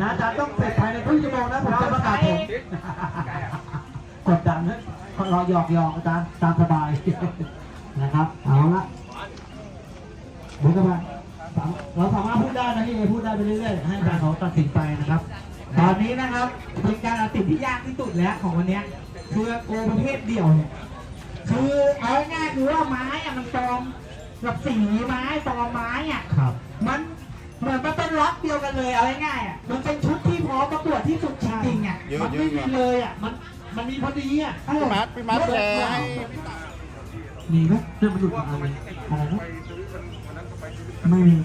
นะอาจารย์ต้องเสร็จภายในครึ่งชั่วโมงนะผมจะประกาศผลกดดันนะรอหยอกหยอกอาจารย์ตามสบายนะครับเอาละเหมือนกับว่าเราสามารถพูดได้นะนี่พูดได้ไปเรื่อยๆให้อาจารย์เขาตัดสินไปนะครับ ตอนนี้นะครับเป็นการตัดสินที่ยากที่สุดแล้วของวันเนี้ยคือโกประเภทเดี่ยวเนี่ยคือเอาง่ายๆคือว่าไม้อะมันตอมกับสีไม้ตอมไม้อะครับมัน เหมือนมันเป็นล็อตเดียวกันเลยเอาง่ายๆอะมันเป็นชุดที่พร้อมประกวดที่สุดจริงๆอะมันไม่มีเลยอะมันมันมีพอดีอะพี่มาร์คพี่มาร์คแชร์ให้มีไหมเรื่องมันหลุดมาอะไรอะไรนะไม่มี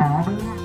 อ๋อไม่ได้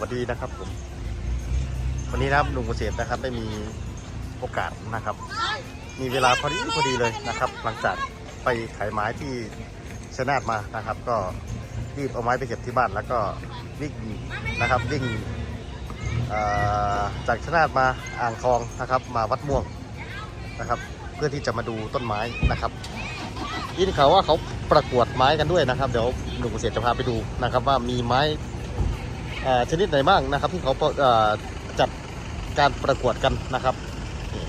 วัสดีนะครับผม วันนี้นะครับหนุ่มเกษตรนะครับ ได้มีโอกาสนะครับ มีเวลาพอดีพอดีเลยนะครับ หลังจากไปขายไม้ที่ชนาทมานะครับ ก็รีบเอาไม้ไปเก็บที่บ้านแล้วก็วิ่งนะครับวิ่งจากชนาทมาอ่างทองนะครับ มาวัดม่วงนะครับ เพื่อที่จะมาดูต้นไม้นะครับยินข่าวว่าเขาประกวดไม้กันด้วยนะครับ เดี๋ยวหนุ่มเกษตรจะพาไปดูนะครับ ว่ามีไม้ ชนิดไหนบ้างนะครับ ที่เขาเอ่อจัดการประกวดกันนะครับนี่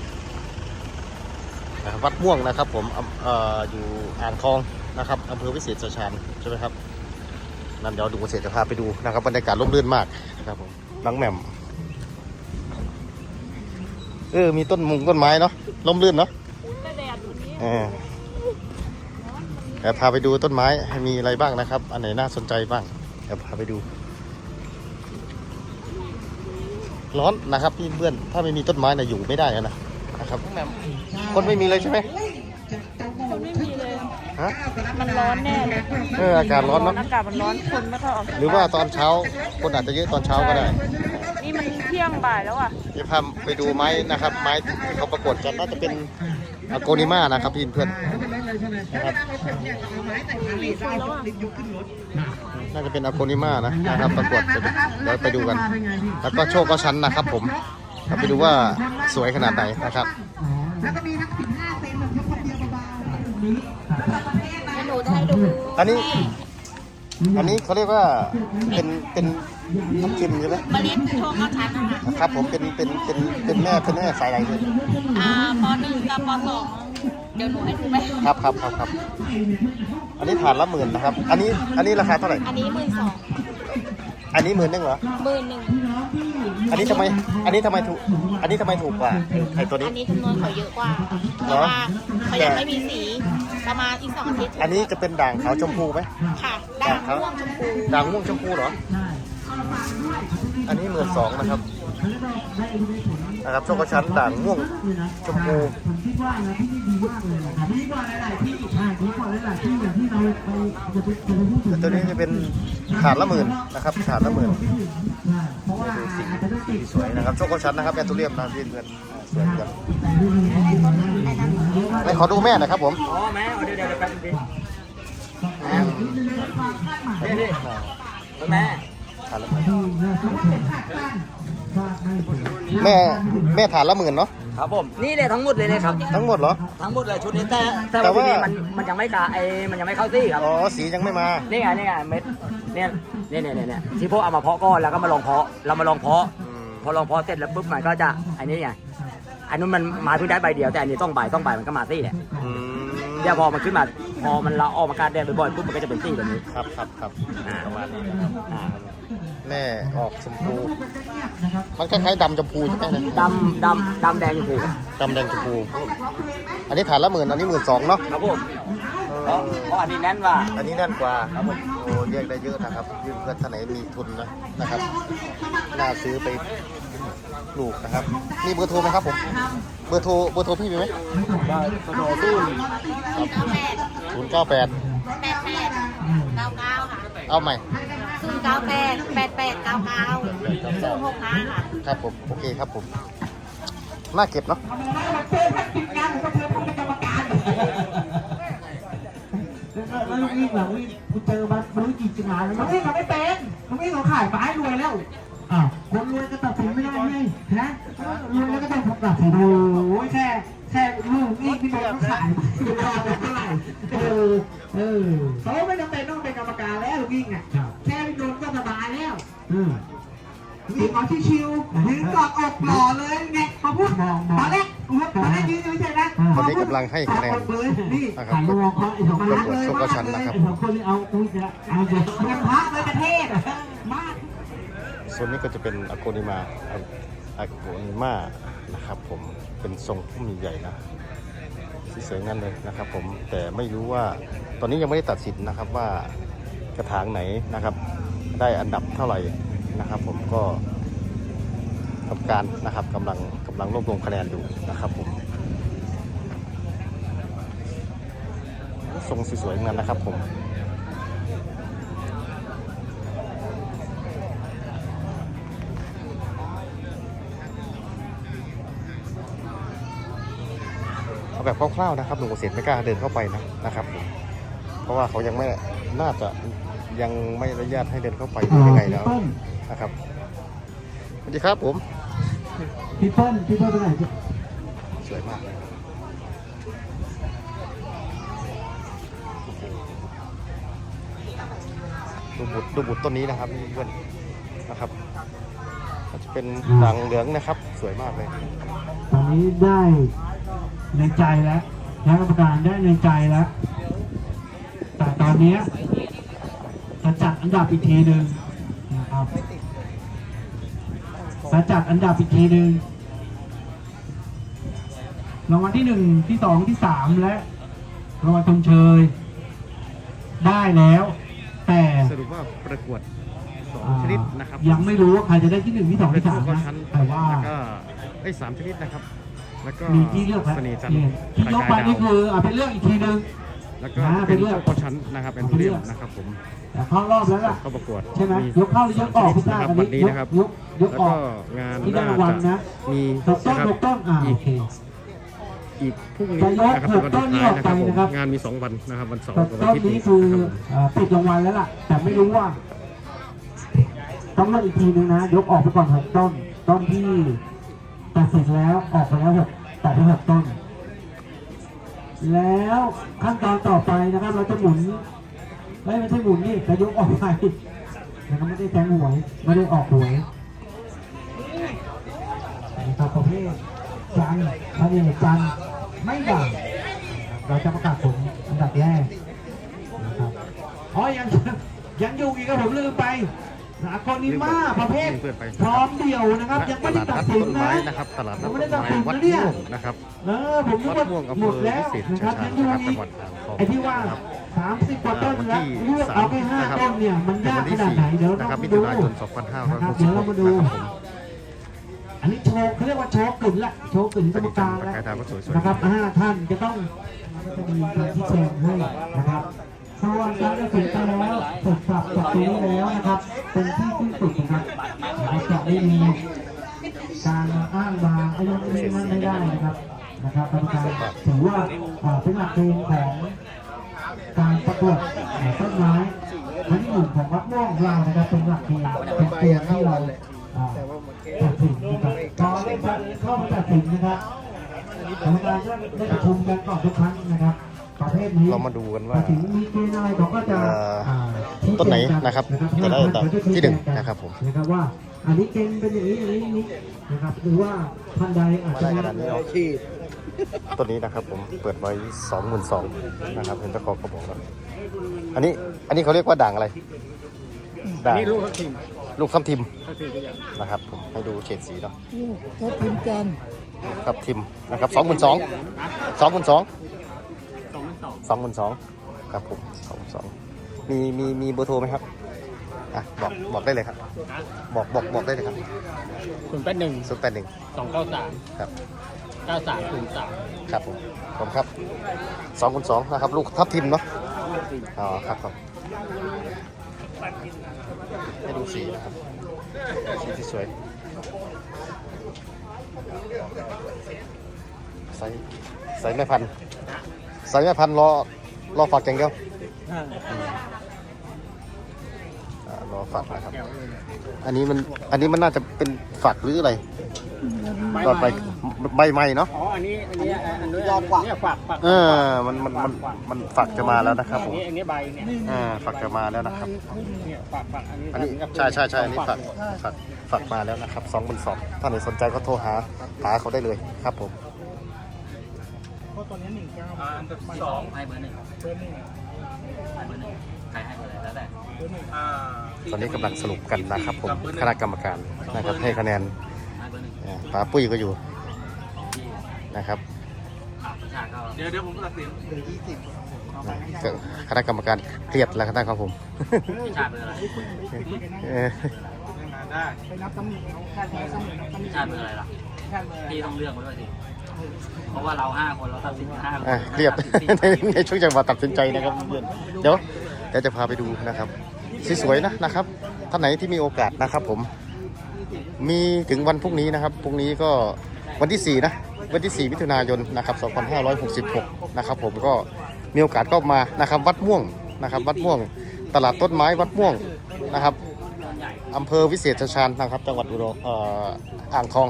นะครับวัดม่วงนะครับ ผมอำเอ่ออยู่อ่างทองนะครับอำเภอวิเศษชัยชาญใช่ไหมครับนั่นเดี๋ยวดูเกษตรจะพาไปดูนะครับบรรยากาศร่มรื่นมากนะครับผมน้องแหม่มเออมีต้นมุงต้นไม้เนาะร่มรื่นเนาะเออเดี๋ยวพาไปดูต้นไม้มีอะไรบ้างนะครับ อันไหนน่าสนใจบ้างเดี๋ยวพาไปดู ร้อนนะครับพี่เพื่อนถ้าไม่มีต้นไม้นะอยู่ไม่ได้นะนะครับคนไม่มีเลยใช่ไหมคนไม่มีเลยฮะมันร้อนแน่เลยเอออากาศร้อนเนาะอากาศมันร้อนคนไม่ค่อยออกจกหรือว่าตบ้อนเช้าคนอาจจะเยอะตอนเช้าก็ได้ นี่มันเที่ยงบ่ายแล้วอะเดี๋ยวพาไปดูไม้นะครับ ไม้ที่เขาประกวดกันน่าจะเป็นอะโกนิมานะครับพี่เพื่อน น่าจะเป็นอะโกนิมานะนะครับประกวดกันเดี๋ยวไปดูกัน แล้วก็โชคก็ชั้นนะครับ ผมเราไปดูว่าสวยขนาดไหนนะครับ แล้วก็มีทั้ง15เซนแบบยกคนเดียวเบาๆนี้แล้วก็ประเภทนะหนูจะให้ดูอันนี้อันนี้เขาเรียกว่าเป็นเป็นน้ำจิ้มใช่ไหมเมล็ดโชคก้าชั้นนะคะครับ ผมเป็นเป็นเป็นเป็นแม่เป็นแม่สายอะไรเลยอ่าปหนึ่งกับปสอง เดี๋ยวหนูให้ดูไหมครับครับครับครับ อันนี้ฐานละหมื่นนะครับ อันนี้อันนี้ราคาเท่าไหร่ อันนี้หมื่นสองอันนี้หมื่นนึงเหรอ หมื่นหนึ่งอันนี้ทำไม อันนี้ทำไมถูก อันนี้ทำไมถูกกว่าไอ้ตัวนี้ อันนี้จำนวนเขาเยอะกว่าเพราะว่าเขายังไม่มีสีประมาณอีกสองอาทิตย์อันนี้จะเป็นด่างขาวชมพูไหมค่ะด่างม่วงชมพูด่างม่วงชมพูเหรอ อันนี้หมื่นสองนะครับ นะครับโชคชั้นด่างม่วงชมพูผมคิดว่านะที่นี่ดีมากเลยนะครับดีกว่าหลายๆที่ใช่ดีกว่าหลายๆที่อย่างที่เราไปจะไปจะไปพูดถึงแต่ตัวนี้จะเป็นถาดละหมื่นนะครับถาดละหมื่นใช่เพราะว่าอาจจะต้องติดสวยนะครับโชคชั้นนะครับแอนตูเรียมนะพี่เพื่อนสวยเหมือนกันไม่ขอดูแม่หน่อยครับผมอ๋อแม่เอาเดี๋ยวเดี๋ยวแป๊บนึงดินี่นี่แม่ฐานละหมื่น ที่น่าชื่นชเป็มนขาดสั้นคาดไม่ถึงแม่แม่ฐานละหมื่นเนาะครับผมนี่เลยทั้งหมดเลยนะครับ ทั้งหมดเหรอ ทั้งหมดเลยชุดนี้แต่แต่แต่ว่า ว่าทีนี้มันมันยังไม่กาไอมันยังไม่เข้าที่ครับอ๋อสียังไม่มา นี่ไงนี่ไงเม็ดเนี่ยเนี่ยเนี่ยเนี่ยที่พวกเอามาเพาะก้อนแล้วก็มาลองเพาะเรามาลองเพาะ อืม พอลองเพาะเสร็จแล้วปุ๊บมันก็จะอันนี้ไงอันนู้นมันมาเพิ่งได้ใบเดียวแต่อันนี้ต้องใบต้องใบมันก็มาซี่เนี่ยอืมเดี๋ยวพอมันขึ้นมาพอมันเราออกมากลารแดดบ่อยๆปุ๊บมันก็จะเป็นซี่แบบนี้ครับครับครับอ่าประมาณนี้อ่า แม่ออกชมพูมันคล้ายๆดำชมพูใช่ไหมเนี่ยดำดำดำแดงชมพูดำแดงชมพู อันนี้ฐานละหมื่นอันนี้หมื่นสองเนาะครับผมเพราะเพราะอันนี้แน่นกว่า อันนี้แน่นกว่าครับผมโอ้เรียกได้เยอะนะครับยื่นเพื่อนท่านไหนมีทุนนะนะครับน่าซื้อไปปลูกนะครับมีเบอร์โทรไหมครับผมเบอร์โทรเบอร์โทรพี่มีไหมได้เบอร์โทรรุ่นเก้าแปดศูนย์เก้าแปดแปดแปดเก้าเก้าค่ะเอาใหม่ ศูนย์เก้าแปดแปดแปดเก้าเก้าศูนย์หกห้าค่ะครับผม โอเคครับผมน่าเก็บเนาะมาเจอกันกินงานผมก็เจอผมเป็นกรรมการแล้วลูกวิ่งเหรอวิ่งกูเจอมาไม่รู้กี่จังหวะแล้วมัมั้นงไม่เขาไม่เป็นมันไม่เขาขายไม้รวยแล้วอ้าวคนรวยก็ตัดสินไม่ได้ไงฮะรวยแล้วก็ต้องตัดสินโอ้ยแค่แค่ลูกนี่พี่บอลก็ขายไม่ได้เท่าไหร่เออเออเขาไม่จำเป็นต้องเป็นกรรมการแล้ววิ่งอะครับ แค่โดนก็สบายแล้วอืมวิ่งเอาชิวๆยืนกอดอกหล่อเลยไงพอพูดมองมองตอนแรกตอนแรกยืนอยู่เฉยๆนะตอนนี้กำลังให้คะแนนกอดอกเลยนี่นะครับหันมามองเขาไอ้สองคนประกวดโชคกระชันนะครับไอ้สองคนนี่เอาอุ้ยจะเอาเยอะเป็นพระเลยประเทศมากส่วนนี้ก็จะเป็นอโกนิมาอโกนิมานะครับผมเป็นทรงพุ่มใหญ่ๆนะที่สวยงามเลยนะครับผมแต่ไม่รู้ว่าตอนนี้ยังไม่ได้ตัดสินนะครับว่า กระถางไหนนะครับ ได้อันดับเท่าไหร่นะครับ ผมก็กรรมการนะครับกำลังกำลังรวบรวมคะแนนอยู่นะครับผมทรงสวยๆงามนะครับผมเอาแบบคร่าวๆนะครับหนุ่มเกษตรไม่กล้าเดินเข้าไปนะนะครับผมเพราะว่าเขายังไม่น่าจะ ยังไม่อนุญาตให้เดินเข้าไปหรือยังไงแล้วพี่เปิ้ลนะครับสวัสดีครับผมพี่เปิ้ลพี่เปิ้ลไปไหนสวยมากเลยดูบุตรดูบุตรต้นนี้นะครับเพื่อนๆนะครับก็จะเป็นด่างเหลืองนะครับ สวยมากเลย ตอนนี้ได้ในใจแล้วคณะกรรมการได้ในใจแล้ว แต่ตอนเนี้ย จะจัดอันดับอีกทีหนึ่งนะครับจะจัดอันดับอีกทีหนึ่งรางวัลที่หนึ่งที่สองที่สามและรางวัลชมเชย ได้แล้ว แต่สรุปว่าประกวดสองอ่าชนิดนะครับยังไม่รู้ว่าใครจะได้ที่หนึ่งที่สองที่สามเป็นนะชั้นแต่ว่าแล้วก็ไอ้ยสามชนิดนะครับ แล้วก็มีที่เลือกแล้วเสน่ห์จันทร์เนี่ยที่ยกไปนี่คือเอาเป็นเรื่องอีกทีหนึ่ง แล้วก็อ่าเป็นเป็นเลือกโชคชั้นนะครับเป็นเป็นเรีเลืยอกมนะครับผมแต่เข้ารอบแล้วล่ะ เข้าประกวดใช่ไหมมียกเข้าหรือยกออกพี่นะต้าครับอันวันี้นนี้นะครับยกยกแล้วออก็กงานที่ได้น่ารางวัลจะนะมีถูกต้องนะครับถูกต้องอ่าอีโอกเคอีกพรุ่งนี้จะยกนะครับเป็นวันสุดท้ายต้นนี้ออกนะไปครับผมนะครับงานมีสองวันนะครับวันเสาร์แต่กับวันต้นอาทิตย์นี้นี้คือนะครับผมเอ่อปิดรางวัลแล้วล่ะ แต่ไม่รู้ว่า ต้องเลือกอีกทีนึงนะ ยกออกไปก่อนหกต้น ต้นที่ตัดสินแล้วออกไปแล้วหกแต่ไปหกต้น แล้วขั้นตอนต่อไปนะครับ เราจะหมุนไม่ไม่ใช่หมุนนี่จะยกออกไปนะครับไม่ได้แทงหวยไม่ได้ออกหวยนะครับประเภทจันทร์พระเอจันทร์ไม่ด่างเราจะประกาศผลอันดับแรกนะครับอ๋อยังยังอยู่อีกครับผมลืมไป สากลนิมาประเภทเพื่อนไปพร้อมเดี่ยวนะครับยังไม่ได้ตัดสินต้นนะไม้นะครับตลาดนัดยังไม่ต้ได้นตัดไม้สินวัดนะเนี่ยม่วงนะครับเออผมนึกวัว่าดม่วงอำหเภมอดแล้ววิเศษนะคชัรับยชายังญอยู่นะครับอีจักงหวัดอ่างทองไอ้ที่ว่านะครับสามสิบกว่าต้นวันแล้วที่เลือกเอาแค่ห้าสามต้นเนี่ยมันถึงยากวันขที่นาดสี่ไหนเดี๋ยวนะเราครับมามิดูถุนายนนะครับเดี๋ยวเรามาดู2566นะครับผมอันนี้โชว์เขาเรียกว่าโชว์กึ่นละโชว์กึ่นกรรมการปแล้วระกายดาวก็สวยๆนะครับห้าท่านจะต้องจะมีการที่แจงให้นะครับส่วนการตัดสินไปแล้วเสร็จสับจากตรงนี้แล้วางบางอายุนี้นั้นไม่ได้นะครับนะครับกรรมการถือว่าอ่าเป็นหลักเกณฑ์ของการประกวดต้นไม้ทั้งหมดอื่นของวัดม่วงของเรานะครับเป็นหลักเกณฑ์เป็นเกณฑ์ที่เราอ่าตัดสินนะครับพอได้เข้ามาตัดสินนะครับกรรมการก็ได้ประชุมกันก่อนทุกครั้งนะครับประเภทนี้เรามาดูกันว่าตัดสินมีเกณฑ์อะไรเขาก็จะเอ่ออ่าชี้แจงกัต้นไหนนะครับจะได้อันดับที่หนึ่งนะครับผมนะครับว่าอันนี้เกณฑ์เป็นอย่างนี้อย่างนี้อย่าง นี้นะครับ หรือว่าท่านใดอาจจะมาได้ขนาดนี้เนาะต้นนี้นะครับผมเปิดไว้สองหมื่นสองนะครับเห็นเจ้าของเขาบอกแล้วอันนี้อันนี้เขาเรียกว่าด่างอะไรด่างนี่ลูกทับทิมลูกทับทิมนะครับผมให้ดูเฉดสีเนาะก็พิมพ์กันทับทิมนะครับสองหมื่นสองสองหมื่นสองสองหมื่นสองครับผมสองหมื่นสองมีมีมีเบอร์โทรไหมครับ อะบอกบอกได้เลยครับบอกบอกบอกได้เลยครับศูนย์แปดหนึ่งศูนย์แปดหนึ่งสองเก้าสามครับเก้าสามศูนย์สามครับผมผมครับสองคูณสองนะครับ ลูกทับทิมเนาะอ๋อครับครับให้ดูสีนะครับสีที่สวยใส่ใส่แม่พันธุ์ใส่แม่พันธุ์รอรอฝักอย่างเดียวอืมอ่า รอฝักนะครับ อันนี้มันอันนี้มันน่าจะเป็นฝักหรืออะไรตอนไปใบใหม่เนาะอ๋ออันนี้อันนี้อันนี้ยอดฝักเนี่ยฝักฝักเออมันมันมันมันฝักจะมาแล้วนะครับผมอันนี้อันนี้ใบเนี่ยอ่าฝักจะมาแล้วนะครับเนี่ยฝักฝักอันนี้อันนี้กับใช่ใช่ใช่อันนี้ฝักฝักฝักมาแล้วนะครับสองพันสองถ้าไหนสนใจก็โทรหาหาเขาได้เลยครับผมอ่าอันดับสองให้เบอร์หนึ่งเบอร์หนึ่งให้เบอร์หนึ่งใครให้เบอร์อะไรแล้วแต่เบอร์หนึ่งอ่า ตอนนี้กำลังสรุปกันนะครับผมคณะกรรมการนะครับให้คะแนนให้เบอร์หนึ่งอ่าป้าปุ้ยก็อยู่ที่นะครับประชาก็เดี๋ยวเดี๋ยวผมตัดสินนะก็คณะกรรมการเครียดแล้วนะครับผมประชาเบอร์อะไรเออได้ประชาเบอร์อะไรล่ะพี่ต้องเลือกมาด้วยสิเพราะว่าเราห้าคนเราตัดสินห้าคนอะเครียดตัดสินสี่ในช่วงจังหวะตัดสินใจนะครับเพื่อนเดี๋ยวเดี๋ยวจะพาไปดูนะครับ สวยๆนะนะครับท่านไหนที่มีโอกาสนะครับผมมีถึงวันพรุ่งนี้นะครับพรุ่งนี้ก็วันที่ 4 นะ วันที่ 4 มิถุนายนนะครับ 2566 นะครับผมก็มีโอกาสก็มานะครับวัดม่วงนะครับ วัดม่วงตลาดต้นไม้วัดม่วงนะครับอำเภอวิเศษชัยชาญนะครับ จังหวัดอุดรอ่ออ่างทอง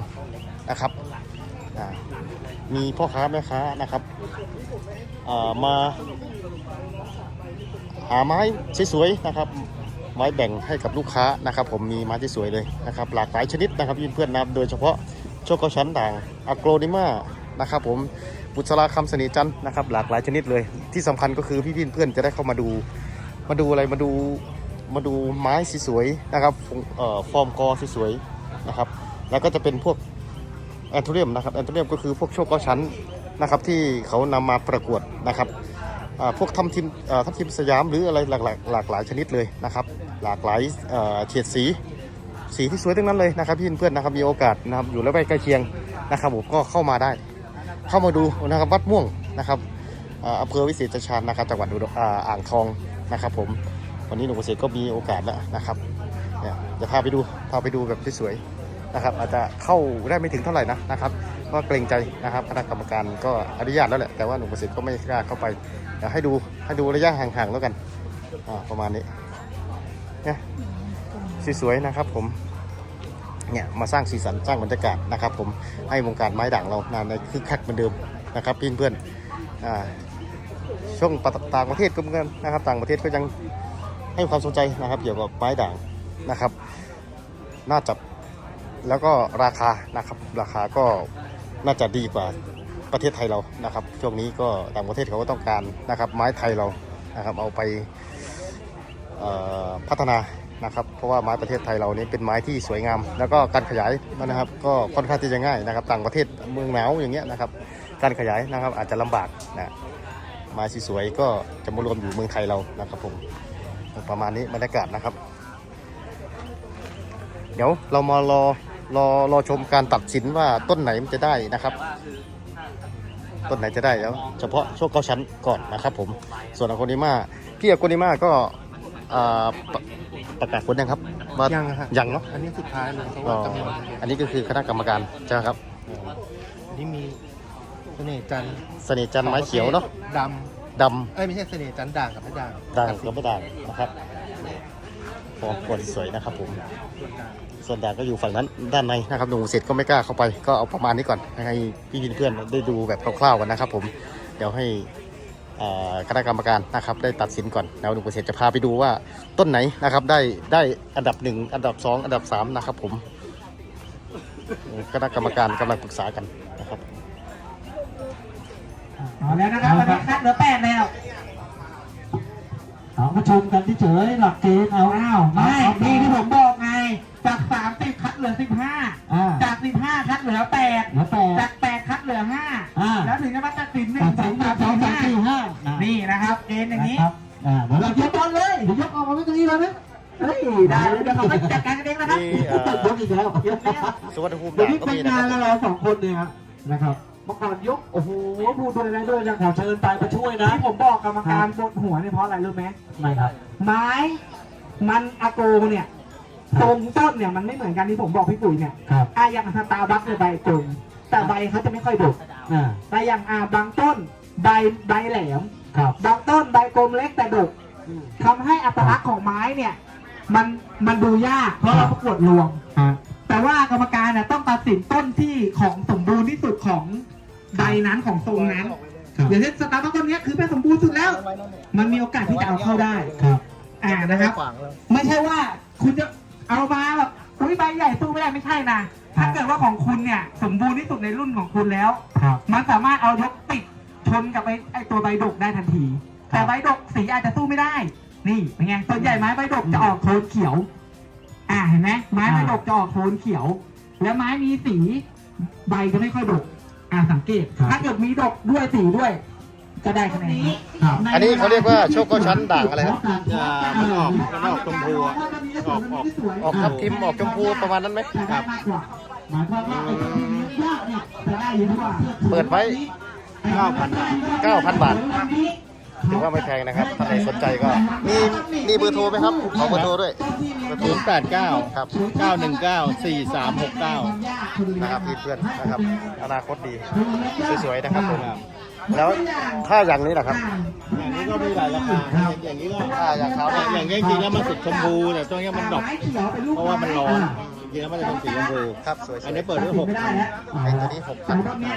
นะครับมีพ่อค้าแม่ค้านะครับมาหาไม้สวยๆนะครับ ไม้แบ่งให้กับลูกค้านะครับ ผมมีไม้ที่สวยเลยนะครับ หลากหลายชนิดนะครับเพื่อนๆนะครับโดยเฉพาะโชคเกชั้นด่างอะโกรนิมานะครับผมบุษราคำเสน่ห์จันนะครับ หลากหลายชนิดเลย ที่สำคัญก็คือพี่ๆเพื่อนจะได้เข้ามาดู มาดูอะไรมาดูมาดูไม้สวยๆนะครับเอ่อฟอร์มกอสวยๆนะครับ แล้วก็จะเป็นพวกแอนโทเรียมนะครับแอนโทเรียมก็คือพวกโชคเกาชั้นนะครับที่เขานำมาประกวดนะครับ พวกทำทีมทัพทีมสยามหรืออะไรหลากหลายหลากหลายชนิดเลยนะครับ หลากหลายเฉดสีสีที่สวยทั้งนั้นเลยนะครับพี่เพื่อนๆนะครับมีโอกาสนะครับอยู่แล้วใกล้เคียงนะครับผมก็เข้ามาได้ เข้ามาดูนะครับวัดม่วงนะครับอำเภอวิเศษชัยชาญนะครับจังหวัดอ่าอ่างทองนะครับ ผมวันนี้หนุ่มเกษตรก็มีโอกาสแล้วนะครับเนี่ยจะพาไปดูพาไปดูแบบสวยๆนะครับ อาจจะเข้าได้ไม่ถึงเท่าไหร่นะนะครับ ก็เกรงใจนะครับคณะกรรมการก็อนุญาตแล้วแหละแต่ว่าหนุ่มเกษตรก็ไม่กล้าเข้าไปเดี๋ยวให้ดูให้ดูระยะห่างๆแล้วกันอ่าประมาณนี้เนี่ยสวยๆนะครับผมเนี่ยมาสร้างสีสันสร้างบรรยากาศนะครับ ผมให้วงการไม้ด่างเรานในคึกคักเหมือนเดิมนะครับพี่เพื่อนอช่วงต่างประเทศก็เหมือนกันนะครับ ต่างประเทศก็ยังให้ความสนใจนะครับเกี่ยวกับไม้ด่างนะครับ น่าจับแล้วก็ราคานะครับ ราคาก็ น่าจะดีกว่าประเทศไทยเรานะครับ ช่วงนี้ก็ต่างประเทศเขาก็ต้องการนะครับไม้ไทยเรานะครับเอาไปพัฒนานะครับ เพราะว่าไม้ประเทศไทยเรานี่เป็นไม้ที่สวยงาม แล้วก็การขยายนะครับ ก็ค่อนข้างที่จะง่ายนะครับ ต่างประเทศเมืองหนาวอย่างเงี้ยนะครับ การขยายนะครับอาจจะลำบากนะไม้สวยๆก็จะมารวมอยู่เมืองไทยเรานะครับผมประมาณนี้บรรยากาศนะครับ เดี๋ยวเรามารอ รอรอชมการตัดสินว่าต้นไหนมันจะได้นะครับ ต้นไหนจะได้แล้ว เฉพาะโชคเก้าชั้นก่อนนะครับ ผม ส่วนอโกนิมาพี่อโกนิมาก็อ่าประประกาศผลยังครับว่ายังฮะยังเนาะอันนี้สุดท้ายเลยเพราะอ๋ว่าอจะมีอันนี้ก็คือคณะกรรมการใช่ไหมครับอันนี้มีเสน่ห์จันทร์เสน่ห์จันทร์ไม้เขียวเนาะดดำเอ้ยไม่ใช่เสน่ห์จันทร์ด่างกับไม่ด่างำด่างกับไม่ด่างนะครับ ฟอร์มควรสวยนะครับผม ส่วนด่านก็อยู่ฝั่งนั้นด้านในนะครับหนุ่มเสร็จก็ไม่กล้าเข้าไปก็เอาประมาณนี้ก่อนให้พี่เพื่อนๆได้ดูแบบคร่าวๆกันนะครับผมเดี๋ยวให้คณะกรรมการนะครับได้ตัดสินก่อนแล้วหนุ่มเกษตรจะพาไปดูว่าต้นไหนนะครับได้ได้อันดับหนึ่งอันดับสองอันดับสามนะครับผมคณะกรรมการกำลังปรึกษากันนะครับเอาแล้วนะครับวันนี้คัดเหลือแปดแล้ว เอามาชมกันเฉยๆหลักเกณฑ์เอาอ้าวไม่นี่ที่ผมบอกไง จากสามสิบคัดเหลือสิบห้าอ่าจากสิบห้าคัดเหลือแปดแล้วแต่จากแปดคัดเหลือห้าอ่า แล้วถึงจะมาตัดสินหนึ่ตังดสสิอนงมาสามสองสี่สามห้าสี่ห้านี่นะครับเกณฑ์อย่างนี้ นะครับอ่าเดี๋ยวเรายกบอลเลยเดี๋ยวยกออกมาไว้ตรงนี้เลยไหมเฮ้ยได้เดี๋ยวเขาไปจัดการกันเองนะครับนี่เอ่อยกอีกแล้ว สุวรรณภูมิเดี๋ยวด่านนี้ก็เป็นมีนะงานคแล้รับวเราสองคนเนี่ยครับนะครับ เมื่อก่อนยกโอ้โหพูดด้วยอะไรด้วยยังขอเชิญไปมาช่วยนะ ที่ผมบอกกรรมการบนหัวเนี่ยเพราะอะไรรู้ไหมไม่ครับ ไม้ มันอาโกเนี่ยตรงต้นเนี่ยมันไม่เหมือนกันที่ผมบอกพี่ปุ๋ยเนี่ยครับ อะอย่างสตาร์บัคเนี่ยใบตรงแต่ใบเขาจะไม่ค่อยดกอ่าแต่อย่างอ่าบางต้นใบใบแหลม ครับ บางต้นใบกลมเล็กแต่ดกทำให้อัตลักษณ์ของไม้เนี่ย มันมันดูยากเพราะเราประกวดรวม ฮะแต่ว่ากรรมการน่ะต้องตัดสินต้นที่ของสมบูรณ์ที่สุดของ ใบนั้นของทรงนั้นครับอย่างเช่นสตาร์บัคต้นเนี้ยคือเป็นสมบูรณ์สุดแล้ว มันมีโอกาสที่จะเอาเข้าได้ครับ อ่านะครับ ไม่ใช่ว่าคุณจะเอามาแบบอุ้ยใบใหญ่สู้ไม่ได้ไม่ใช่นะถ้าเกิดว่าของคุณเนี่ยสมบูรณ์ที่สุดในรุ่นของคุณแล้วครับมันสามารถเอายกติดชนกับไอ้ไอ้ตัวใบดกได้ทันที แต่ใบดกสีอาจจะสู้ไม่ได้ นี่เป็นไงส่วนใหญ่ไม้ใบดกจะออกโทนเขียว อ่าเห็นไหมไม้ใบดกจะออกโทนเขียว แล้วไม้มีสีใบจะไม่ค่อยดก อ่าสังเกต ครับ ถ้าเกิดมีดกด้วยสีด้วย ก็ได้คะแนนครับอันนี้เขาเรียกว่าโชคเก้าชั้นด่างอะไรครับ อ่ามันออกมันออกชมพูอะออกออก ออกทับทิมออกชมพูประมาณนั้นไหมครับหมายความว่าไอ้ตัวที่เลี้ยงยากเนี่ยจะได้เยอะกว่าเปิดไว้9,000 9,000บาท ถือว่าไม่แพงนะครับถ้าใครสนใจก็มีมีเบอร์โทรไหมครับขอเบอร์โทรด้วยเบอร์โทรศูนย์แปดเก้าครับเก้าหนึ่งเก้าสี่สามหกเก้านะครับพี่เพื่อนนะครับ อนาคตดี สวยๆนะครับผม แล้วถ้าอย่างนี้นะครับ อย่างนี้ก็มีหลายราคาอย่างนี้ก็อ่าอย่างขาวเนี่ยอย่างนี้จริงๆแล้วมันสุดชมพูแต่ตัวนี้มันดอกเพราะว่ามันร้อนจริงๆแล้วมันจะเป็นสีชมพูครับสวยๆอันนี้เปิดด้วยหกไม่ได้แล้วไอ้ตัวนี้หกพันพวกเนี้ย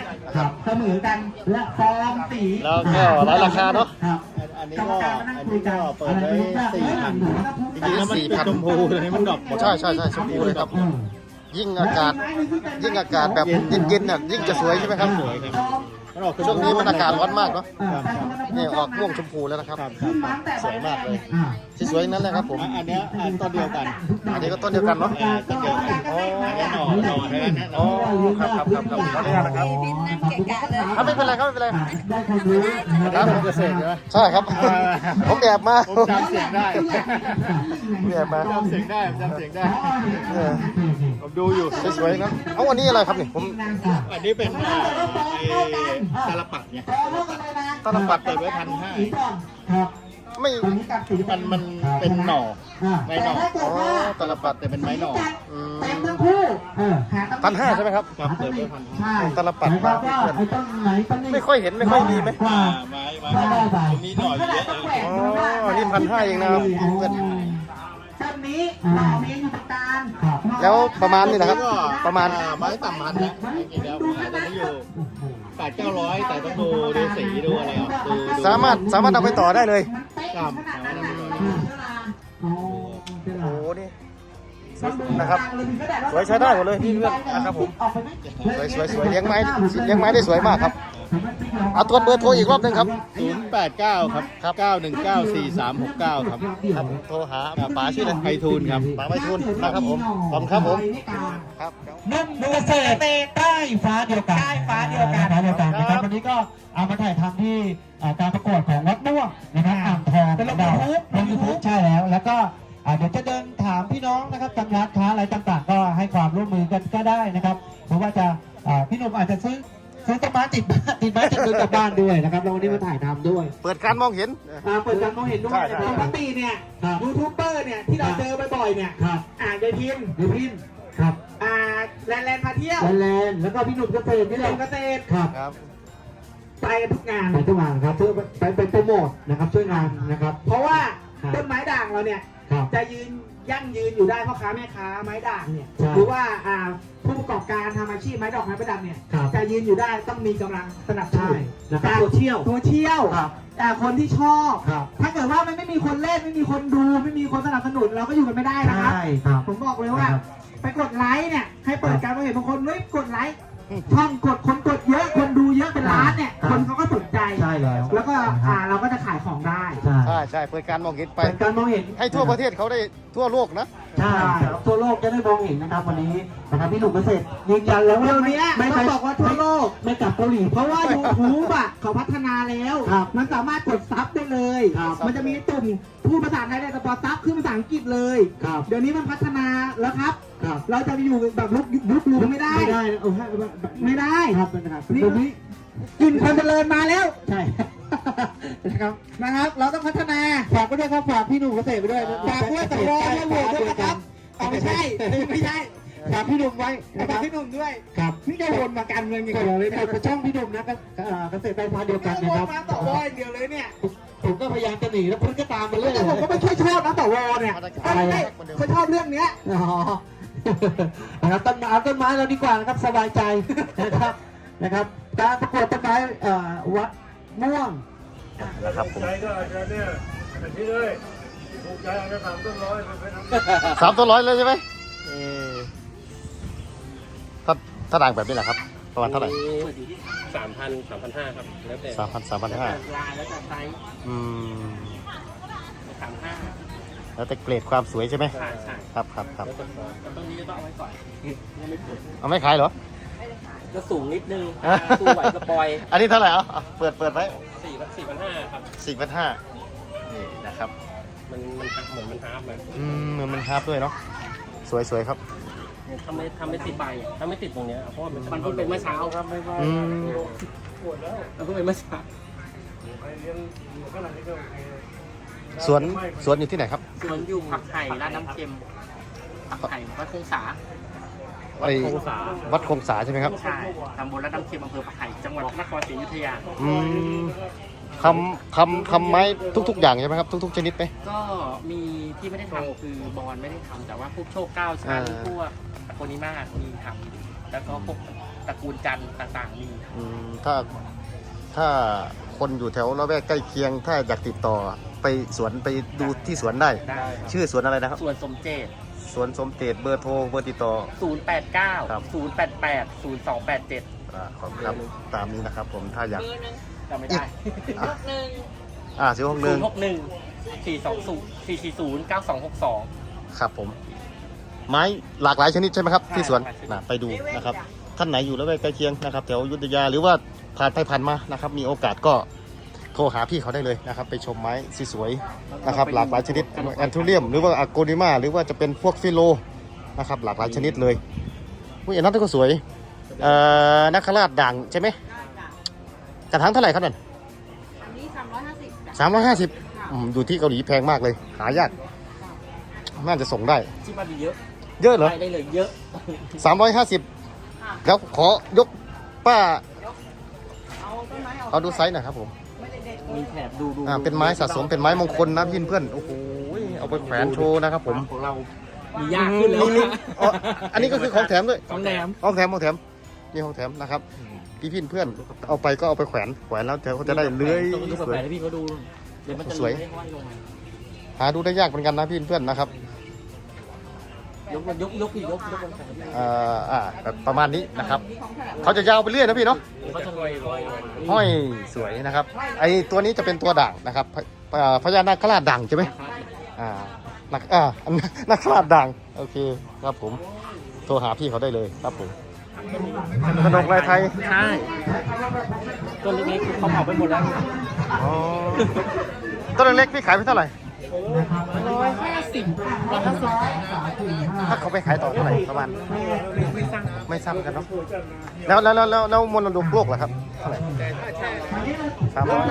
เสมอกันและฟอร์มสีแล้วก็หลายราคาเนาะครับอันนี้ก็อันนี้ก็เปิดไว้สี่พันจริงๆแล้วมันเป็นชมพูตัวนี้มันดอกหมดใช่ใช่ใช่ชมพูเลยครับอืมยิ่งอากาศยิ่งอากาศแบบเย็นๆน่ะยิ่งจะสวยใช่ไหมครับสวยครับ มันออกช่วงนี้มันอากาศร้อนมากเนาะครับครับนี่ออกม่วงชมพูแล้วนะครับ ครับครับสวยมากเลยอ่าสวยๆนั้นเลยครับผม อะอันเนี้ยอันต้นเดียวกันอันนี้ก็ต้นเดียวกันเนาะ อ่าต้นเดียวกันอ๋อ อันนี้หน่อหน่อแค่นั้นนะอ๋อครับครับครับครับขออนุญาตนะครับครับไม่เป็นไรครับไม่เป็นไรได้ความรู้นะคครัรับบเกษตรใช่ไหมใช่ครับ ผมแอบมาผมจำเสียงได้ผมแอบมาจำเสียงได้ผมจำเสียงได้ เออ ผมดูอยู่ สวยๆนะเอ้าวันนี้อะไรครับนี่ผมอันนี้เป็นอ่าไอ้ตาลปัดเนี่ยตลปัดเปิดไว้พันห้าครับไม่ มันมันเป็นหน่ออ่าไม้หน่ออ๋อตลปัดแต่เป็นไม้หน่ออืมเต็มทั้งคู่เออพันห้าใช่ไหมครับ ครับเปิดไว้พันห้าใช่ตลปัดหมายความว่าไอ้ต้นไหนต้นนี้ไม่ค่อยเห็นไม่ค่อยมีไหมกว่าไม้ไม้หน่อตรงนี้หน่อเยอะเลยอ๋อนี่พันห้าเองนะครับเพื่อน ต้นนี้หน่อเมียอยู่ตรงกลางครับแล้วประมาณนี้นะครับ ประมาณ อ่ไม้ต่ำพันนะจริงๆแล้วขายตอนนี้อยู่แปดเก้าร้อยแต่ต้องดูดูสีดูอะไรอะดูดูสามารถสามารถเอาไปต่อได้เลย มันเป๊ะครับขนาดนั้นอืมอ๋อเป็นไรโอ้โหนี่ต้องดูนะครับกลางเลยก็ได้สวยใช้ได้หมดเลยพี่เพื่อนนะครับผมออกไปไหมสวยสวยสวยเลี้ยงไม้เลี้ยงไม้ได้สวยมากครับ เอาตัวเบอร์โทรอีกรอบหนึงครับศูนย์แปดเก้าครับเก้าหนึ่งเก้าสี่สามหกเก้าครับ ครับโทรหาป๋าชื่ออะไรไพฑูรย์ครับป๋าไพฑูรย์นะครับผมขอบคุณครับผมครับนุ่มดูเกษตรใต้ฟ้าเดียวกันใต้ฟ้าเดียวกันฟ้าเดียวกันนะครับวันนี้ก็เอามาถ่ายทำที่อ่าการประกวดของวัด กลับบ้านด้วยนะครับแล้ววันนี้มาถ่ายทำด้วยเปิดการมองเห็นอ่าเปิดการมองเห็นด้วยใช่ใช่ปกติเนี่ยครับยูทูบเบอร์เนี่ยที่เราเจอบ่อยๆเนี่ยครับ อ่านยายพิมพ์ดูพินครับอ่าแลนแลนพาเที่ยวแลนด์แล้วก็พี่หนุ่มเกษตรนี่แหเล่ละนเกษตรครับ ครับ ไปกันทุกงาน ไปทุกงานครับเพื่อไปไปโปรโมทนะครับช่วยงานนะครับ เพราะว่าครับ ต้นไม้ด่างเราเนี่ย ครับ จะยืน ยั่งยืนอยู่ได้พ่อค้าแม่ค้าไม้ด่างเนี่ยใช่หรือว่าอ่าผู้ประกอบการทำอาชีพไม้ดอกไม้ประดับเนี่ยครับ จะยืนอยู่ได้ต้องมีกำลังสนับสใช่นุนนะครับตัวเที่ยวตัวเที่ยวครับ แต่คนที่ชอบ ครับถ้าเกิดว่ามันไม่มีคนเล่นไม่มีคนดู ไม่มีคนสนับสนุนเราก็อยู่กันไม่ได้นะครับใช่ครับ ผมบอกเลยว่า ครับ ไปกดไลค์เนี่ยให้เปิดการมองเห็นบางคนเฮ้ยกดไลค์ ช่องกดคนกดเยอะคนดูเยอะเป็นล้านเนี่ยครับคนเขาก็สนใจใช่แล้วแล้วก็อ่าเราก็จะขายของได้ใช่ใช่ใช่เปิดการมองเห็นไป เป็นการมองเห็นให้ทั่วประเทศเขาได้ทั่วโลกนะใช่ครับทั่วโลกจะได้มองเห็นนะครับวันนี้นะครับพี่หนุ่มเกษตรยืนยันแล้วว่าเดี๋ยวนี้ไม่ต้องบอกว่าทั่วโลกไม่กลับเกาหลีเพราะว่า YouTube อะเขาพัฒนาแล้วครับมันสามารถกดซับได้เลยครับมันจะมีตุ่มพูดภาษาไทยได้แต่พอซับขึ้นภาษาอังกฤษเลยครับเดี๋ยวนี้มันพัฒนาแล้วครับ ครับ เราจะไปอยู่แบบลุกลุกลุกไม่ได้ ไม่ได้เออให้ไม่ได้ครับนะครับนี่เดี๋ยวนี้กินความเจริญมาแล้ว ใช่นะครับนะครับ เราต้องพัฒนาฝากไปด้วยครับฝากพี่หนุ่มเกษตรไปด้วยฝากด้วยสวด้วยโหวตด้วยนะครับเอาไม่ใช่ไม่ใช่ฝากพี่หนุ่มไว้นะคฝารักบพี่หนุ่มด้วยครับนี่จะวนมาการเมืองอย่างก็เดียวเลเลยยเปิดช่องพี่หนุ่มนะก็เอ่อเกษตรไปพาเดียวกันวนะนครับมาต่อวออย่างเดียวเลยเนี่ยผมก็พยายามจะหนีแล้วคุณก็ตามมาเรื่อยแต่ผมก็ไม่ค่อยชอบนะต่อวอเนี่ยอะไรไม่เขาชอบเรื่องเนี้ยอ๋อ นะครับต้นไม้เอาต้นไม้เราดีกว่านะครับสบายใจนะครับนะครับ การประกวดต้นไม้เอ่อวัดม่วงนะครับผมใจก็อาจจะเนี่ยแต่ที่เลยถูกใจอาจจะสามต้นร้อยไปทำสามตัวร้อยเลยใช่ไหมเออถ้าถ้าด่างแบบนี้แหละครับ ประมาณเท่าไหร่สามพันสามพันห้าครับแล้วแต่สามพันสามพันห้าลายแล้วแต่ไซส์อืมสามห้า แล้วแต่เกรดความสวยใช่ไหมใช่ใช่ครับครับครับแล้วแต่ของแต่ต้นนี้จะต้องเอาไว้ก่อนยังไม่ปวดเอาไม่ขายเหรอก็สูงนิดนึงอะตู้ไหวสปอยอันนี้เท่าไหร่เอาเอาเปิดเปิดไว้สี่พันสี่พันห้าครับ สี่พันห้านี่นะครับ มันมันเหมือนมันฮาร์ปเลยอืมเหมือนมันฮาร์ปด้วยเนาะสวยสวยครับ ทำไม่ทำไม่ติดใบถ้าไม่ติดตรงเนี้ยเพราะว่ามันมันเพิ่งเป็นเมื่อเช้าครับไม่อืม มันเพิ่งเป็นเมื่อเช้าสวนสวนอยู่ที่ไหนครับ สวนอยู่ผักไห่ร้านน้ำเค็มผักไห่วัดคงสาไอ้วัดคงสาใช่ไหมครับใช่ตำบลร้านน้ำเค็มอำเภอผักไห่จังหวัดนครศรีอยุธยา อืมทำทำทำไม้ทุก ๆ อย่างใช่ไหมครับ ทุก ๆ ชนิดไหม ก็มีที่ไม่ได้ทำคือบอลไม่ได้ทำแต่ว่าพวกโชคเก้าชั้นอ่า พวกโคนิมามีทำแล้วก็พวกตระกูลจันทร์ต่างๆมีอืมถ้าถ้าคนอยู่แถวละแวกใกล้เคียง ถ้าอยากติดต่อ ไปสวนไปดูที่สวนได้ ได้ครับชื่อสวนอะไรนะครับ ส่วนสมเจตสวนสมเจตเบอร์โทรเบอร์ติดต่อ089ครับ088 0287อ่าขอบคุณครับตามนี้นะครับ ผมถ้าอยากจำไม่ได้อ่าสิบหกหนึ่ง061 420 440 9262 ครับผม ไม้หลากหลายชนิดใช่ไหมครับใช่ที่สวนหลากหลายชนิดนะไปดูนะครับ ท่านไหนอยู่ละแวกใกล้เคียงนะครับแถวอยุทธยาหรือว่าผ่านไปผ่านมานะครับ มีโอกาสก็ โทรหาพี่เขาได้เลยนะครับ ไปชมไม้สวยๆนะครับ หลากหลายชนิดแอนทูเรียมหรือว่าอะโกนิมาหรือว่าจะเป็นพวกฟิโลนะครับ หลากหลายชนิดเลยอุ้ยอันนั้นก็สวยเอ่อนักขราชด่างใช่ไหมกระถางเท่าไหร่ครับนั่นอันนี้สามร้อยห้าสิบสามร้อยห้าสิบอยู่ที่เกาหลีแพงมากเลย หายากน่าจะส่งได้ ที่มาดีเยอะเยอะเหรอได้ได้เลยเยอะ สามร้อยห้าสิบแล้วขอยกป้า เอาต้นไม้ออกเอาดูไซส์หน่อยครับผมไม่ได้เด็ดมีแถบดูดูอ่าเป็นไม้สะสมเป็นไม้มงคลนะพี่เพื่อนโอ้โหเอาไปแขวนโชว์นะครับ ผมของเรามียากขึ้นแล้วมีอ๋ออันนี้ก็คือของแถมด้วยของแหนมของแถมของแถมนี่ของแถมนะครับพี่พี่เพื่อนเอาไปก็เอาไปแขวนแขวนแล้วเดี๋ยวเขาจะได้เลื้อยต้องดูสแปวยลกๆให้พี่เขาดูเดี๋ยวมันจะสวยเลื้อห้อยลงมาหาดูได้ยากเหมือนกันนะพี่เพื่อนนะครับ ยกยกยกอีกยกยกมันแข็งอ่าอ่าแบบประมาณนี้นะครับเขาจะยาวไปเรื่อยนะพี่เนาะเขาจะลอยลอยห้อยสวยนะครับ ไอตัวนี้จะเป็นตัวด่างนะครับพเอ่อพญานาคราชด่างใช่ไหมอ่านักอ่านักคราชด่างโอเคครับผมโทรหาพี่เขาได้เลยครับผมขนมลายไทยใช่ต้นเล็กๆเขาเผาไปหมดแล้วอ๋อต้นเล็กๆพี่ขายไปเท่าไหร่ ร้อยห้าสิบร้อยห้าสิบถ้าเขาไปขายต่อเท่าไหร่ประมาณไม่ซ้ำกันเนาะแล้วแล้วแล้วแล้วแล้วมรดกโลกล่ะครับเท่าไหร่สามร้อย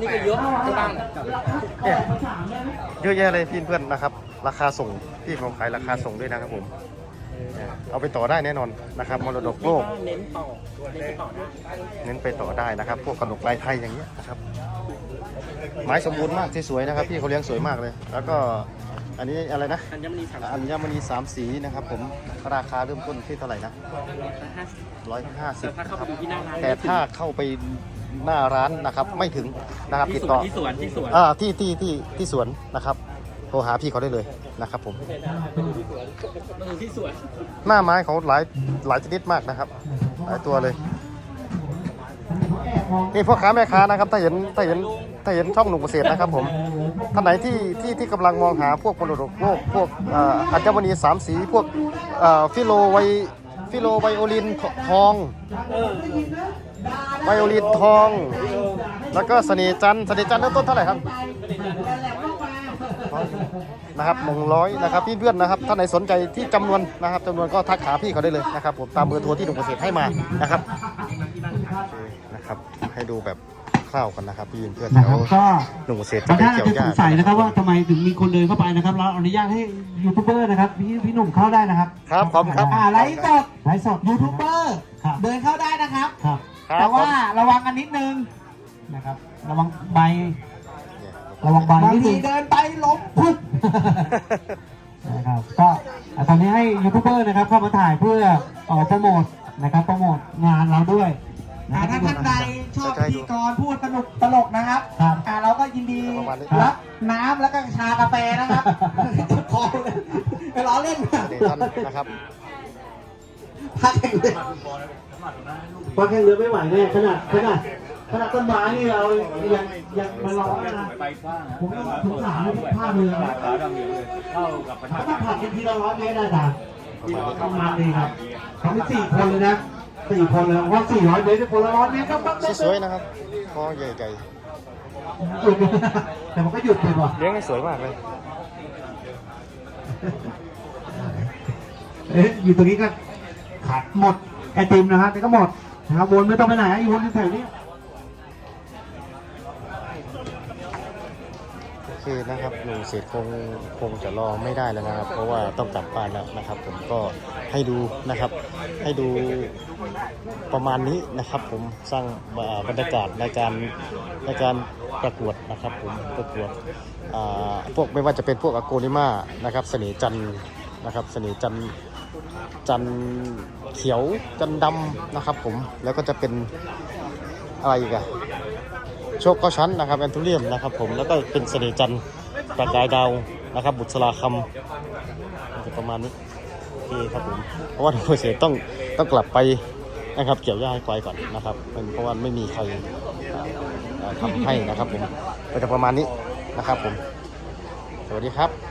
นี่ก็เยอะที่บ้านเนี่ยเยอะแยะเลยพี่เพื่อนนะครับ ราคาส่งพี่เขาขายราคาส่งด้วยนะครับผมเนี่ย เอาไปต่อได้แน่นอนนะครับมรดกโลกเน้นต่อเน้นไปต่อได้เน้นไปต่อได้นะครับ พวกขนมลายไทยอย่างเงี้ยนะครับไม้สมบูรณ์มากที่สวยนะครับ พี่เขาเลี้ยงสวยมากเลย แล้วก็อันนี้อะไรนะอัญมณีสามอัญมณีสามสีนะครับ ผมราคาเริ่มต้นที่เท่าไหร่นะร้อยห้าสิบถ้าเข้าไปดูที่หน้าร้านแต่ถ้าเข้าไปหน้าร้านนะครับ ไม่ถึงนะครับติดต่อที่สวนที่สวนอ่าที่ที่ที่ที่สวนนะครับโทรหาพี่เขาได้เลย นะครับผมมาดูที่สวนหน้าไม้เขาหลายหลายชนิดมากนะครับ หลายตัวเลยนี่พ่อค้าแม่ค้านะครับถ้าเห็นถ้าเห็นถ้าเห็นช่องหนุ่มเกษตรนะครับผมท่านไหนที่ที่ที่กำลังมองหาพวกมรดกโลกพวกเอ่ออัญมณีสามสีพวกเอ่อฟิโลไวฟิโลไวโอลินทองไวโอลินทอง แล้วก็เสน่ห์จันทร์เสน่ห์จันทร์เริ่มต้นเท่าไหร่ครับ นะครับหนึ่งร้อยนะครับพี่เพื่อนนะครับท่านไหนสนใจที่จำนวนนะครับจำนวนก็ทักหาพี่เขาได้เลยนะครับผมตามเบอร์โทรที่หนุ่มเกษตรให้มานะครับโอเคนะครับให้ดูแบบคร่าวกันนะครับพี่เพื่อนนะเดี๋คยรัวบก็หนุ่มเกษตรบาจะงไปท่านอาจเกี่ยวจะหสญ้างสัยนะครับว่าทำไมถึงมีคนเดินเข้าไปนะครับ เราอนุญาตให้ยูทูบเบอร์นะครับพี่พี่หนุ่มเข้าได้นะครับครับขอบคุณครับ อ่าไลฟ์สดไลฟ์สดยูทูบเบอร์ครับเดินเข้าได้นะครับ ครับ ครัแต่บว่าระวังกันนิดนึงนะครับ ระวังใบเนี่ย ระวังใบบางนิดทีนึงเดินไปล้มพุบนะครับก็อะตอนนี้ให้ยูทูบเบอร์นะครับเข้ามาถ่ายเพื่อเอ่อโปรโมทนะครับโปรโมทงานเราด้วยนะอ่าครับถ้าท่านใดชอบพิธีกรพูดสนุกตลกนะครับครับอ่าเราก็ยินดีประมาณนี้ รับน้ำแล้วก็ชากาแฟนะครับพอเลยไปล้อเล่นเสน่ห์จันทร์นะครับ พักแข่งเลย เพราะแข่งเรือไม่ไหวแน่ขนาดขนาด ขนาดต้นไม้นี่เรายังยังมาร้องนะ ไปกว้างนะผมว่าถึงสามภาพเรือนะ ขาดำเดียวเลยเข้ากับประถ้าธานผ่านกันทีละร้อยเมตรได้จ้ะประมาณนี้ครับเขามีสี่คนเลยนะสี่คนเลยว่าสี่ร้อยเมตรคนละร้อยเมตรก็ปั๊บสวยๆนะครับคอใหญ่ไก่หยุดแต่มันก็หยุดไปว่ะเลี้ยงให้สวยมากเลยเอ๊ะอยู่ตรงนี้ก็ขาดหมดไอติมนะครับแต่ก็หมดนะครับวนไม่ต้องไปไหนอยู่วนอยู่แถวนี้ โอเคนะครับหนุ่มเกษตรคงคงจะรอไม่ได้แล้วนะครับ เพราะว่าต้องกลับบ้านแล้วนะครับ ผมก็ให้ดูนะครับ ให้ดูประมาณนี้นะครับ ผมสร้างบรรยากาศในการในการประกวดนะครับ ผมประกวดพวกไม่ว่าจะเป็นพวกอโกนิมานะครับ เสน่ห์จันนะครับ เสน่ห์จันจันเขียวจันดำนะครับ ผมแล้วก็จะเป็นอะไรอีกอะ โชคก็ชั้นนะครับแอนทูเรียมนะครับผมแล้วก็เป็นเสน่จันทร์ประกายดาวนะครับ บุษราคำจะประมาณนี้โอเคครับผมเพราะว่าโดยเสียต้องต้องกลับไปนะครับ เกี่ยวหญ้าให้ควายก่อนนะครับเป็นเพราะว่าไม่มีใครเอ่อเอ่อทำให้นะครับผมก็จะประมาณนี้นะครับผม สวัสดีครับ